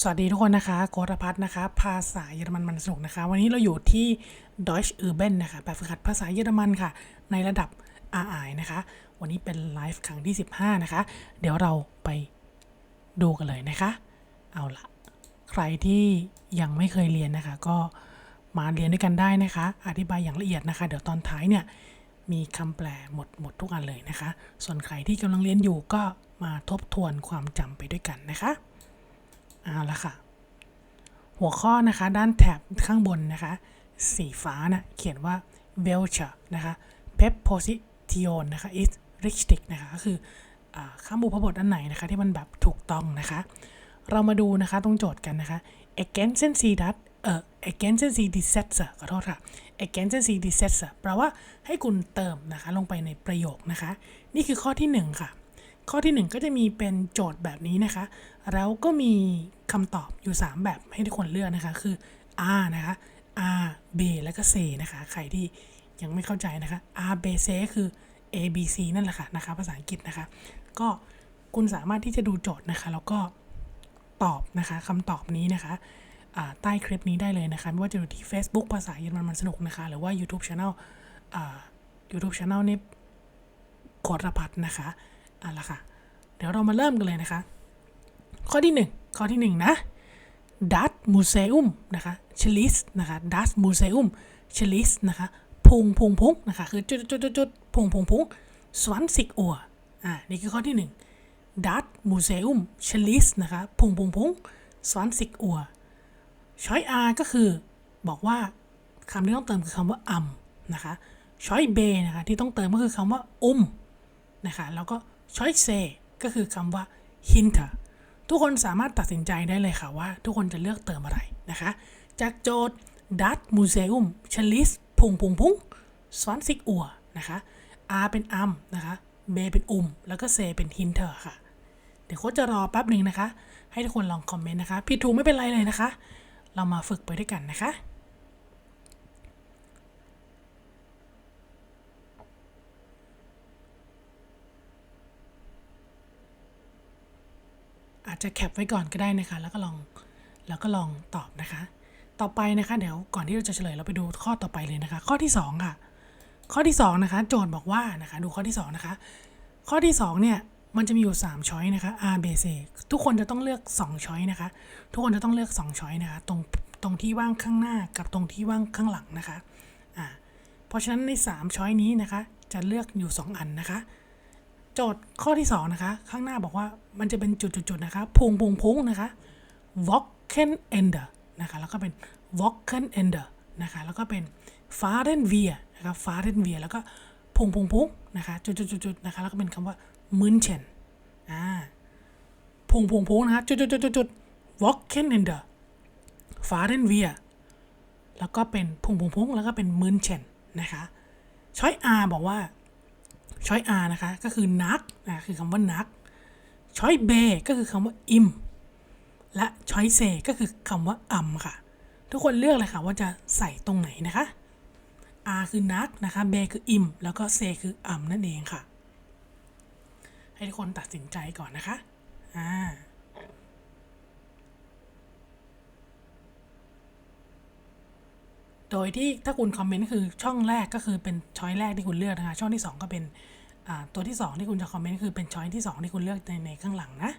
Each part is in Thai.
สวัสดีทุกคนนะคะโกรพัฒน์นะคะ ภาษาเยอรมันมันสนุกนะคะ วันนี้เราอยู่ที่ Deutsch Urban นะคะแบบฝึกหัดภาษาเยอรมันค่ะ ในระดับ RI นะคะ วันนี้เป็นไลฟ์ครั้งที่ 15 นะคะ เดี๋ยวเราไปดูกันเลยนะคะ เอาละใครที่ยังไม่เคยเรียนนะคะ ก็มาเรียนด้วยกันได้นะคะ อธิบายอย่างละเอียดนะคะ เดี๋ยวตอนท้ายเนี่ยมีคำแปลหมดหมดทุกอันเลยนะคะ ส่วนใครที่กำลังเรียนอยู่ก็มาทบทวนความจำไปด้วยกันนะคะ เอาละค่ะ หัวข้อนะคะด้านแถบข้างบนนะคะ สีฟ้านะเขียนว่า welcher นะคะ preposition นะคะ is richtig นะคะก็คืออาคำบุพบทอันไหนนะคะที่มันแบบถูกต้องนะคะ เรามาดูนะคะตรงโจทย์กันนะคะ ergänzen Sie das เอ่อ ergänzen Sie die Sätze ขอโทษค่ะ ergänzen Sie die Sätze แปลว่าให้คุณเติมนะคะลงไปในประโยคนะคะ นี่คือข้อที่หนึ่งค่ะ ข้อที่ 1 ก็จะมีเป็นโจทย์แบบนี้นะคะ แล้วก็มีคำตอบอยู่ 3 แบบให้ทุกคนเลือกนะคะ คือ R นะคะ R B แล้วก็ C นะคะ ใครที่ยังไม่เข้าใจนะคะ R B C คือ A B C นั่นแหละค่ะนะคะ ภาษาอังกฤษนะคะ ก็คุณสามารถที่จะดูโจทย์นะคะ แล้วก็ตอบนะคะคำตอบนี้นะคะใต้คลิปนี้ได้เลยนะคะ ไม่ว่าจะอยู่ที่ Facebook ภาษาเยอรมันมันสนุกนะคะ หรือว่า YouTube Channel อ่า YouTube Channel นี่โคตรพัฒน์นะคะ อาละค่ะ เดี๋ยวเรามาเริ่มกันเลยนะคะ ข้อที่ 1 ข้อที่ 1 นะ Das Museum นะคะ c h l i s นะคะ Das Museum c h l i s นะคะพุงพุงพุงนะคะคือจุดจุดจุดจุดพุงพุงพุงสวนสิกอัวอ่านี่คือข้อที่1 Das Museum c h l i s นะคะพุงพุงพุงสวนสิกอัวช้อย R ก็คือบอกว่าคำที่ต้องเติมคือคำว่าอัมนะคะช้อย B นะคะที่ต้องเติมก็คือคำว่าอุ้มนะคะแล้วก็ choice ก็คือคำว่า hinter ทุกคนสามารถตัดสินใจได้เลยค่ะว่า ทุกคนจะเลือกเติมอะไรนะคะ จากโจทย์ dat museum c h l i s พุงพุงพุงสวนซิกอัวนะคะ r เป็น am นะคะ b เป็นอุม แล้วก็ c เป็น hinter ค่ะ เดี๋ยวโค้ชจะรอแป๊บหนึ่งนะคะ ให้ทุกคนลองคอมเมนต์นะคะ ผิดถูกไม่เป็นไรเลยนะคะ เรามาฝึกไปด้วยกันนะคะ จะแคปไว้ก่อนก็ได้นะคะ แล้วก็ลองแล้วก็ลองตอบนะคะ ต่อไปนะคะเดี๋ยวก่อนที่เราจะเฉลยเราไปดูข้อต่อไปเลยนะคะ ข้อที่ 2 ค่ะ ข้อที่ 2 นะคะ โจทย์บอกว่านะคะดูข้อที่ 2 นะคะ ข้อที่ 2 เนี่ยมันจะมีอยู่3ช้อยนะคะ R B C ทุกคนจะต้องเลือก2ช้อยนะคะ ทุกคนจะต้องเลือก2ช้อยนะคะ ตรงตรงที่ว่างข้างหน้ากับตรงที่ว่างข้างหลังนะคะ อ่า เพราะฉะนั้นใน3ช้อยนี้นะคะ จะเลือกอยู่ 2 อันนะคะ โจทย์ข้อที่ 2 นะคะ ข้างหน้าบอกว่ามันจะเป็นจุดๆๆนะคะ พุงพุงพุงนะคะ Wocken Ender นะคะ แล้วก็เป็น Wocken Ender นะคะ แล้วก็เป็น Fahren wir นะคะ Fahren wir แล้วก็พุงพุงพุงนะคะ จุดๆๆนะคะ แล้วก็เป็นคำว่า München อ่า พุงพุงพุงนะคะ จุดๆๆๆ Wocken Ender Fahren wir แล้วก็เป็นพุงพุงพุงแล้วก็เป็น München นะคะช้อย R บอกว่า ช้อย R นะคะ ก็คือนักนะคือคำว่านัก ช้อยเบก็คือคำว่าอิม และช้อยเซก็คือคำว่าอัมค่ะ ทุกคนเลือกเลยค่ะว่าจะใส่ตรงไหนนะคะ R คือนักนะคะเบคืออิม แล้วก็เซคืออัมนั่นเองค่ะ ให้ทุกคนตัดสินใจก่อนนะคะ อ่า โดยที่ถ้าคุณคอมเมนต์คือช่องแรกก็คือเป็นช้อยแรกที่คุณเลือกนะคะช่องที่ 2 ก็เป็นตัวที่ 2 ที่คุณจะคอมเมนต์คือเป็นช้อยที่ 2 ที่คุณเลือกในในข้างหลังนะ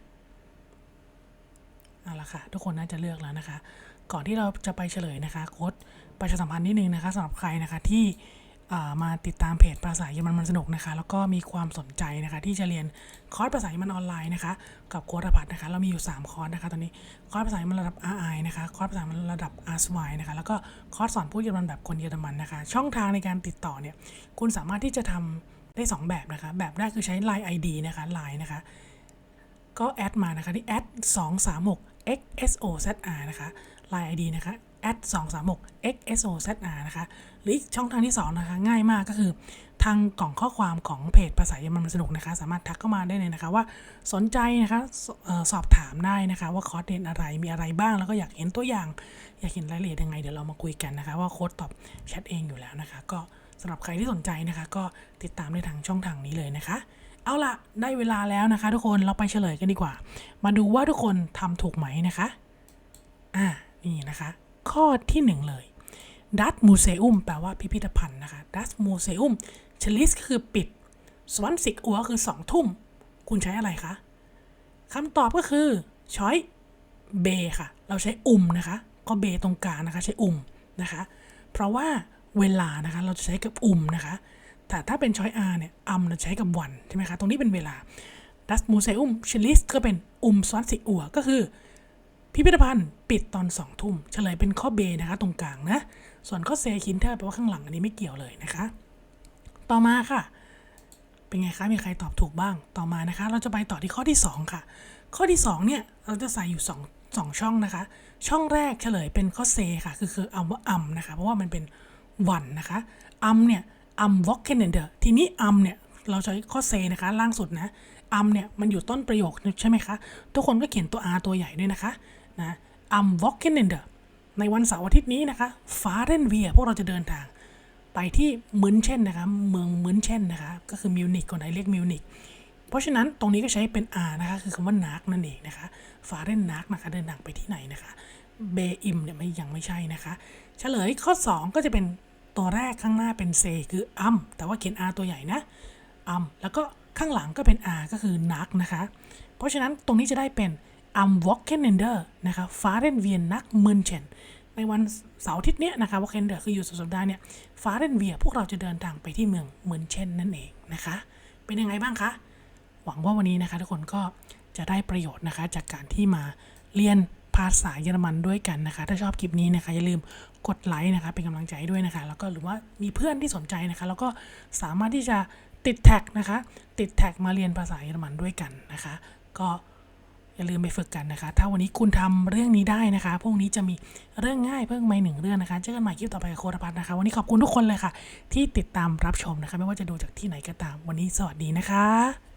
เอาละค่ะทุกคนน่าจะเลือกแล้วนะคะ ก่อนที่เราจะไปเฉลยนะคะโค้ดประชาสัมพันธ์นิดนึงนะคะสำหรับใครนะคะที่ มาติดตามเพจภาษาเยอรมันมันสนุกนะคะ แล้วก็มีความสนใจนะคะ ที่จะเรียนคอร์สภาษาเยอรมันออนไลน์นะคะ กับโค้ดอภัทรนะคะ เรามีอยู่ 3 คอร์สนะคะ ตอนนี้คอร์สภาษาเยอรมันระดับ RI นะคะ คอร์สภาษาเยอรมันระดับ R2 นะคะ แล้วก็คอร์สสอนพูดเยอรมันแบบคนเยอรมันนะคะ ช่องทางในการติดต่อเนี่ย คุณสามารถที่จะทำได้ 2 แบบนะคะ แบบแรกคือใช้ Line ID นะคะ Line นะคะ ก็แอดมานะคะที่แอด236 xsozr นะคะ Line ID นะคะ 236 xsozr นะคะ หรืออีกช่องทางที่ 2 นะคะ ง่ายมากก็คือ ทางกล่องข้อความของเพจภาษาเยอรมันสนุกนะคะ สามารถทักเข้ามาได้เลยนะคะว่าสนใจนะคะสอบถามได้นะคะว่าคอร์สเรียนอะไรมีอะไรบ้าง แล้วก็อยากเห็นตัวอย่าง อยากเห็นรายละเอียดยังไง เดี๋ยวเรามาคุยกันนะคะว่าโค้ดตอบแชทเองอยู่แล้วนะคะ ก็สำหรับใครที่สนใจนะคะ ก็ติดตามได้ทางช่องทางนี้เลยนะคะเอาล่ะได้เวลาแล้วนะคะ ทุกคนเราไปเฉลยกันดีกว่า มาดูว่าทุกคนทำถูกไหมนะคะ อ่า นี่นะคะ ข้อที่หนึ่งเลยดัตมูเซอุมแปลว่าพิพิธภัณฑ์นะคะดัตมูเซอุมชลิสคือปิดสวันสิกอัวคือสองทุ่ม คุณใช้อะไรคะคำตอบก็คือช้อยเบค่ะ เราใช้อุ่มนะคะ ก็เบตรงกลางนะคะ ใช้อุ่มนะคะ เพราะว่าเวลานะคะ เราจะใช้กับอุ่มนะคะ แต่ถ้าเป็นช้อยอาเนี่ยอัมเราใช้กับวันใช่ไหมคะ ตรงนี้เป็นเวลาดัสมูเซอุมชลิสก็เป็นอุ่มสวันสิกอัวก็คือ พิพิธภัณฑ์ปิดตอนสองทุ่มเฉลยเป็นข้อเบนะคะตรงกลางนะ ส่วนข้อเซคินเทอร์แปลว่าข้างหลังอันนี้ไม่เกี่ยวเลยนะคะ ต่อมาค่ะ เป็นไงคะมีใครตอบถูกบ้าง ต่อมานะคะ เราจะไปต่อที่ข้อที่ 2 ค่ะ ข้อที่ 2 เนี่ยเราจะใส่อยู่ 2 2 ช่องนะคะ ช่องแรกเฉลยเป็นข้อเซค่ะ คือคือเอาว่าอัมนะคะ เพราะว่ามันเป็นวันนะคะอัมเนี่ยอัมวอกเคนเดอร์ทีนี้อัมเนี่ยเราใช้ข้อเซนะคะล่างสุดนะอัมเนี่ยมันอยู่ต้นประโยคใช่ไหมคะ ทุกคนก็เขียนตัว R ตัวใหญ่ด้วยนะคะ นะอัมวอกเคนเดอร์ในวันเสาร์อาทิตย์นี้นะคะฟาเรนเวียพวกเราจะเดินทางไปที่มึนเช่นนะคะเมืองมึนเช่นนะคะก็คือมิวนิกคนไทยเรียกมิวนิกเพราะฉะนั้นตรงนี้ก็ใช้เป็น R นะคะคือคำว่านักนั่นเองนะคะฟาเรนนักนะคะเดินทางไปที่ไหนนะคะเบอิมเนี่ยไม่ยังไม่ใช่นะคะเฉลยข้อ 2 ก็จะเป็นตัวแรกข้างหน้าเป็นเซคืออัมแต่ว่าเขียน R ตัวใหญ่นะอัมแล้วก็ข้างหลังก็เป็น R ก็คือนักนะคะ เพราะฉะนั้นตรงนี้จะได้เป็น am Wochenende นะคะ fahren wir nach München ในวันเสาร์อาทิตย์เนี้ยนะคะ Wochenende คืออยู่สุดสัปดาห์เนี่ย fahren wir พวกเราจะเดินทางไปที่เมืองเมืนเช่นนั่นเองนะคะ เป็นยังไงบ้างคะ หวังว่าวันนี้นะคะทุกคนก็จะได้ประโยชน์นะคะจากการที่มาเรียนภาษาเยอรมันด้วยกันนะคะ ถ้าชอบคลิปนี้นะคะอย่าลืมกดไลค์นะคะเป็นกำลังใจด้วยนะคะ แล้วก็หรือว่ามีเพื่อนที่สนใจนะคะ แล้วก็สามารถที่จะติดแท็กนะคะ ติดแท็กมาเรียนภาษาเยอรมันด้วยกันนะคะ ก็ อย่าลืมไปฝึกกันนะคะ ถ้าวันนี้คุณทำเรื่องนี้ได้นะคะพรุ่งนี้จะมีเรื่องง่ายเพิ่มมาอีกหนึ่งเรื่องนะคะ เจอกันใหม่คลิปต่อไปกับโคตรพัฒน์นะคะ วันนี้ขอบคุณทุกคนเลยค่ะ ที่ติดตามรับชมนะคะ ไม่ว่าจะดูจากที่ไหนก็ตาม วันนี้สวัสดีนะคะ